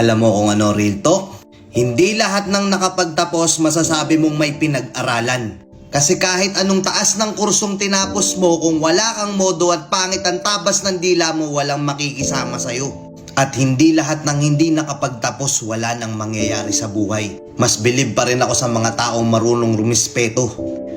Alam mo kung ano real talk? Hindi lahat ng nakapagtapos masasabi mong may pinag-aralan. Kasi kahit anong taas ng kursong tinapos mo, kung wala kang modo at pangit ang tabas ng dila mo, walang makikisama sa'yo. At hindi lahat ng hindi nakapagtapos wala nang mangyayari sa buhay. Mas bilib pa rin ako sa mga taong marunong rumispeto.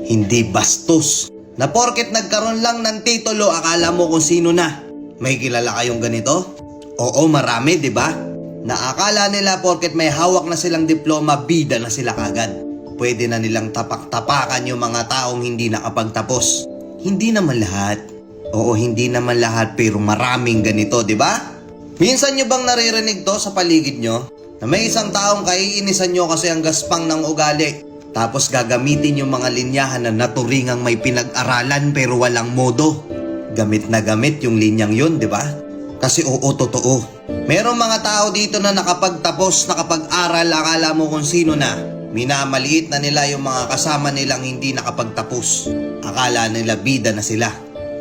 Hindi bastos. Na porket nagkaroon lang ng titulo, akala mo kung sino na. May kilala kayong ganito? Oo, marami, di ba? Naakala nila porket may hawak na silang diploma, bida na sila kagad. Pwede na nilang tapak-tapakan yung mga taong hindi nakapagtapos. Hindi naman lahat. Oo, hindi naman lahat pero maraming ganito, di ba? Minsan nyo bang naririnig to sa paligid nyo? Na may isang taong kaiinisan nyo kasi ang gaspang ng ugali. Tapos gagamitin yung mga linyahan na naturingang may pinag-aralan pero walang modo. Gamit na gamit yung linyang yun, di ba? Kasi oo, totoo. Merong mga tao dito na nakapagtapos, nakapag-aral, akala mo kung sino na. Minamaliit na nila yung mga kasama nilang hindi nakapagtapos. Akala nila bida na sila.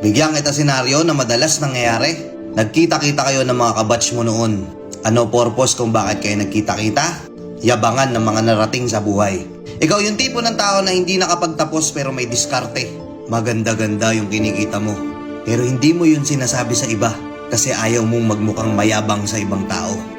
Bigyan kita senaryo na madalas nangyayari. Nagkita-kita kayo ng mga kabatch mo noon. Ano purpose kung bakit kayo nagkita-kita? Yabangan ng mga narating sa buhay. Ikaw yung tipo ng tao na hindi nakapagtapos pero may diskarte. Maganda-ganda yung kinikita mo. Pero hindi mo yun sinasabi sa iba kasi ayaw mong magmukhang mayabang sa ibang tao.